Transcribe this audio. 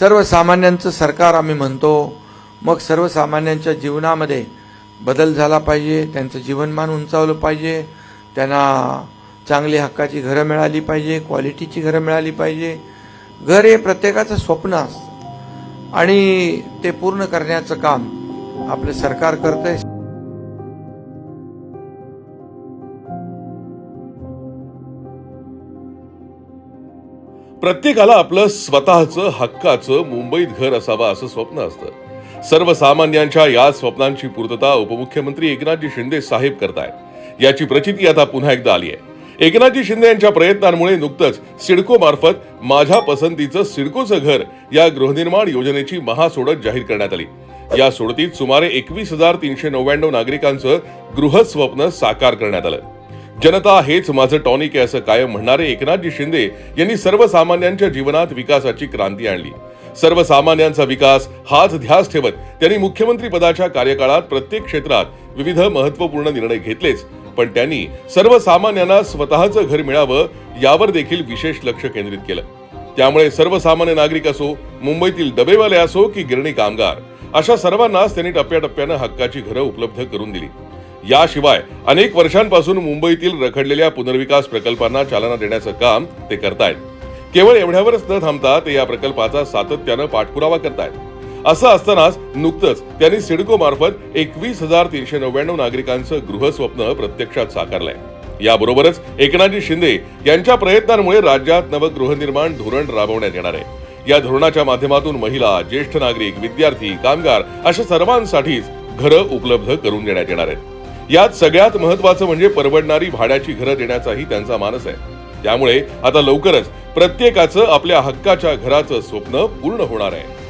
सर्वसामान्यांचं सरकार आम्ही म्हणतो मग सर्वसामान्यांच्या जीवनामध्ये बदल झाला पाहिजे त्यांचं जीवनमान उंचावलं पाहिजे त्यांना चांगली हक्काची घरं मिळाली पाहिजे क्वालिटीची घरं मिळाली पाहिजे. घर हे प्रत्येकाचं स्वप्न असतं. आणि ते पूर्ण करण्याचं काम आपलं सरकार करतंय प्रत्येकाला आपलं स्वतःचं हक्काचं मुंबईत घर असावं असं स्वप्न असतं. सर्वसामान्यांच्या या स्वप्नांची पूर्तता उपमुख्यमंत्री एकनाथजी शिंदे साहेब करतायत. याची प्रचिती आता पुन्हा एकदा आली आहे. एकनाथजी शिंदे यांच्या प्रयत्नांमुळे नुकतंच सिडको मार्फत माझ्या पसंतीचं सिडकोचं घर या गृहनिर्माण योजनेची महासोडत जाहीर करण्यात आली. या सोडतीत सुमारे एकवीस हजार तीनशे नव्याण्णव नागरिकांचं गृहस्वप्न साकार करण्यात आलं. जनता हेच माझं टॉनिक आहे असं कायम म्हणणारे एकनाथजी शिंदे यांनी सर्वसामान्यांच्या जीवनात विकासाची क्रांती आणली. सर्वसामान्यांचा विकास हाच ध्यास ठेवत त्यांनी मुख्यमंत्री पदाच्या कार्यकाळात प्रत्येक क्षेत्रात विविध महत्त्वपूर्ण निर्णय घेतलेच. पण त्यांनी सर्वसामान्यांना स्वतःचं घर मिळावं यावर देखील विशेष लक्ष केंद्रित केलं. त्यामुळे सर्वसामान्य नागरिक असो मुंबईतील डबेवाले असो की गिरणी कामगार अशा सर्वांनाच त्यांनी टप्प्याटप्प्यानं हक्काची घरं उपलब्ध करून दिली. याशिवाय अनेक वर्षांपासून मुंबईतील रखडलेल्या पुनर्विकास प्रकल्पांना चालना देण्याचं काम ते करतायत. केवळ एवढ्यावरच न थांबता ते या प्रकल्पाचा सातत्यानं पाठपुरावा करतायत. असं असतानाच नुकतंच त्यांनी सिडको मार्फत एकवीस हजार तीनशे नव्याण्णव नागरिकांचं गृहस्वप्न प्रत्यक्षात साकारलंय. याबरोबरच एकनाथजी शिंदे यांच्या प्रयत्नांमुळे राज्यात नवं गृहनिर्माण धोरण राबवण्यात येणार आहे. या धोरणाच्या माध्यमातून महिला ज्येष्ठ नागरिक विद्यार्थी कामगार अशा सर्वांसाठीच घरं उपलब्ध करून देण्यात येणार आहेत. यात सगळ्यात महत्वाचं म्हणजे परवडणारी भाड्याची घरं देण्याचाही त्यांचा मानस आहे. त्यामुळे आता लवकरच प्रत्येकाचं आपल्या हक्काच्या घराचं स्वप्न पूर्ण होणार आहे.